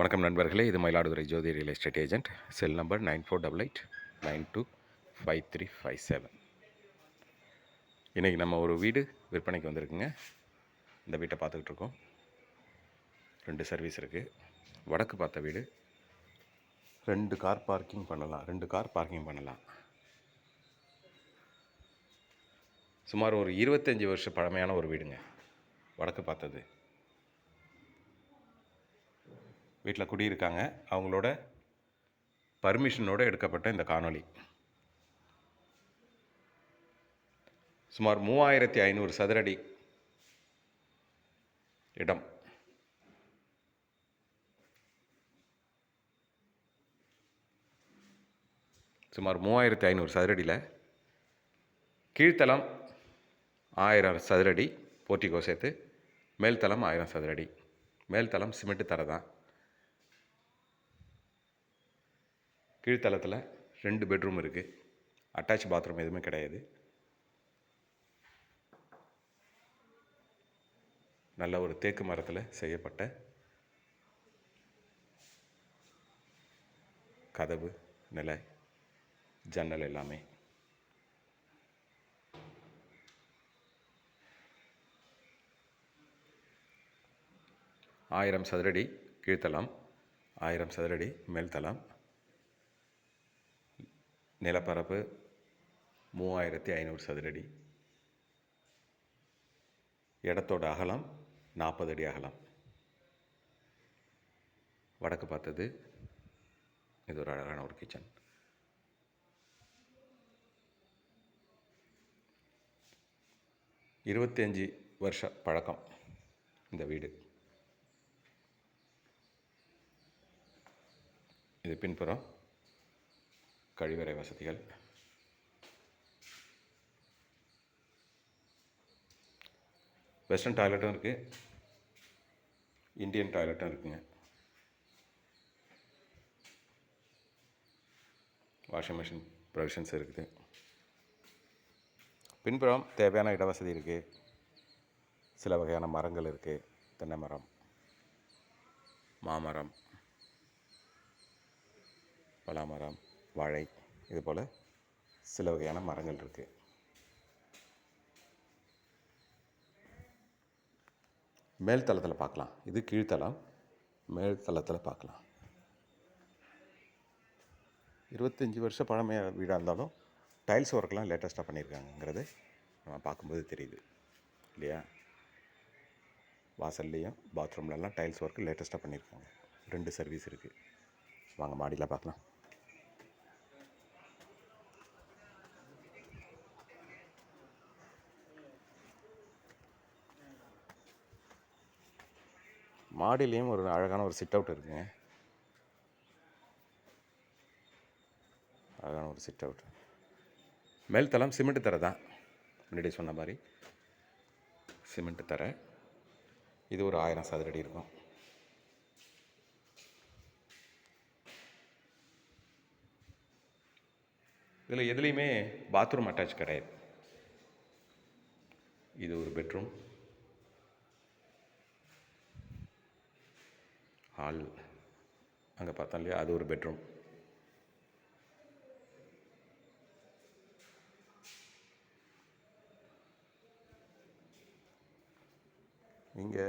வணக்கம் நண்பர்களே இது Mayiladuthurai Jothi real estate agent. Cell number nine four double eight nine two five three five seven. இன்றைக்கி நம்ம ஒரு வீடு விற்பனைக்கு வந்திருக்குங்க. இந்த வீட்டை பார்த்துக்கிட்டு இருக்கோம். ரெண்டு சர்வீஸ் இருக்குது வடக்கு பார்த்த வீடு. ரெண்டு கார் பார்க்கிங் பண்ணலாம். ரெண்டு கார் பார்க்கிங் பண்ணலாம். சுமார் ஒரு இருபத்தஞ்சி வருஷம் பழமையான ஒரு வீடுங்க. வடக்கு பார்த்தது. வீட்டில் குடியிருக்காங்க. அவங்களோட பர்மிஷனோடு எடுக்கப்பட்ட இந்த காணொளி. சுமார் மூவாயிரத்தி ஐநூறு சதுரடி இடம். சுமார் மூவாயிரத்தி ஐநூறு சதுரடியில் கீழ்த்தளம் ஆயிரம் சதுரடி போர்ட்டிகோ சேர்த்து மேல்தளம் ஆயிரம் சதுரடி. மேல்தளம் சிமெண்ட்டு தர தான். கீழ்த்தளத்தில் ரெண்டு பெட்ரூம் இருக்குது அட்டாச் பாத்ரூம் எதுவுமே கிடையாது. நல்ல ஒரு தேக்கு மரத்தில் செய்யப்பட்ட கதவு நிலை ஜன்னல் எல்லாமே. ஆயிரம் சதுரடி கீழ்த்தளம் ஆயிரம் சதுரடி மேல்தளம். நிலப்பரப்பு மூவாயிரத்தி ஐநூறு சதுரடி. இடத்தோட அகலம் நாற்பது அடி அகலம். வடக்கு பார்த்தது இது ஒரு அழகான ஒரு கிச்சன் இருபத்தஞ்சி வருஷ பழக்கம் இந்த வீடு. இது பின்புறம் கழிவறை வசதிகள். வெஸ்டர்ன் டாய்லெட்டும் இருக்குது இந்தியன் டாய்லெட்டும் இருக்குங்க. வாஷிங் மிஷின் ப்ரொவிஷன்ஸ் இருக்குது. பின்புறம் தேவையான இடவசதி இருக்குது சில வகையான மரங்கள் இருக்குது தென்னை மரம் மாமரம் பலாமரம் வாழை இது போல் சில வகையான மரங்கள் இருக்குது மேல் தளத்தில் பார்க்கலாம் இது கீழ்த்தளம் மேல் தளத்தில் பார்க்கலாம் இருபத்தஞ்சி வருஷம் பழமையான வீடாக இருந்தாலும் டைல்ஸ் ஒர்க்லாம் லேட்டஸ்ட்டாக பண்ணியிருக்காங்கங்கிறது நம்ம பார்க்கும்போது தெரியுது. இல்லையா? வாசல்லையும் பாத்ரூம்லலாம் டைல்ஸ் ஒர்க் லேட்டஸ்ட்டாக பண்ணியிருக்காங்க. ரெண்டு சர்வீஸ் இருக்குது வாங்க மாடியில் பார்க்கலாம். மாடிலையும் ஒரு அழகான ஒரு சிட் அவுட் இருக்குங்க அழகான ஒரு சிட் அவுட் மேல்தளம் சிமெண்ட் தர தான். முன்னாடி சொன்ன மாதிரி. சிமெண்ட் தரை. இது ஒரு ஆயிரம் சதுரடி இருக்கும். இதில் எதுலேயுமே பாத்ரூம் அட்டாச் கிடையாது. இது ஒரு பெட்ரூம் ஹால் அங்கே பார்த்தோம் இல்லையா? அது ஒரு பெட்ரூம் இங்கே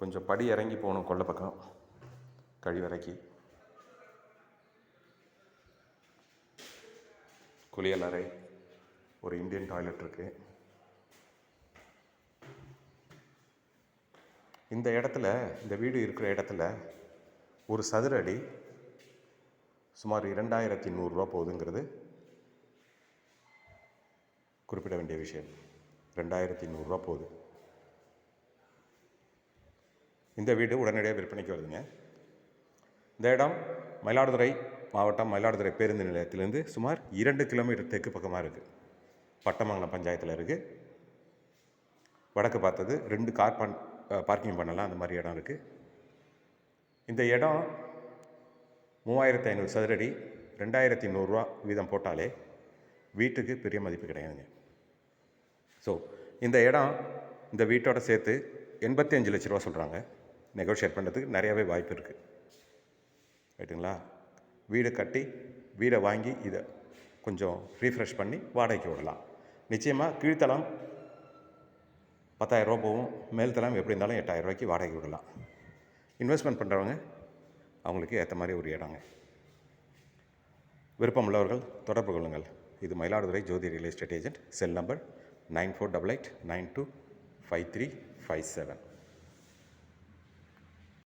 கொஞ்சம் படி இறங்கி போகணும் கொல்லை பக்கம். கழிவறைக்கு குளியலறை. ஒரு இந்தியன் டாய்லெட் இருக்குது இந்த இடத்துல இந்த வீடு இருக்கிற இடத்துல ஒரு சதுர அடி சுமார் இரண்டாயிரத்தி நூறுரூவா போகுதுங்கிறது குறிப்பிட வேண்டிய விஷயம். ரெண்டாயிரத்தி நூறுரூவா போகுது. இந்த வீடு உடனடியாக விற்பனைக்கு வருதுங்க. இந்த இடம் மயிலாடுதுறை மாவட்டம் மயிலாடுதுறை பேருந்து நிலையத்திலேருந்து சுமார் இரண்டு கிலோமீட்டர் தெற்கு பக்கமாக இருக்குது பட்டமங்கலம் பஞ்சாயத்தில் இருக்குது வடக்கு பார்த்தது ரெண்டு கார் பண் பார்க்கிங் பண்ணலாம். அந்த மாதிரி இடம் இருக்குது இந்த இடம் மூவாயிரத்தி ஐநூறு சதுரடி ரெண்டாயிரத்தி நூறுரூவா வீதம் போட்டாலே வீட்டுக்கு பெரிய மதிப்பு கிடையாதுங்க. ஸோ இந்த இடம் இந்த வீட்டோட சேர்த்து எண்பத்தி அஞ்சு லட்ச ரூபா சொல்கிறாங்க நெகோஷியேட் பண்ணுறதுக்கு நிறையாவே வாய்ப்பு இருக்குது ரைட்டுங்களா வீடு கட்டி வீடை வாங்கி இதை கொஞ்சம் ரீஃப்ரெஷ் பண்ணி வாடகைக்கு விடலாம். நிச்சயமாக கீழ்த்தளம் பத்தாயிரரூபா போகும். மேல்தளம் எப்படி இருந்தாலும் எட்டாயிரரூபாய்க்கு வாடகைக்கு விடலாம். இன்வெஸ்ட்மெண்ட் பண்ணுறவங்க அவங்களுக்கு ஏற்ற மாதிரி ஒரு இடங்க விருப்பமுள்ளவர்கள் தொடர்பு கொள்ளுங்கள். இது Mayiladuthurai Jothi real estate agent cell number nine four double eight nine two five three five seven.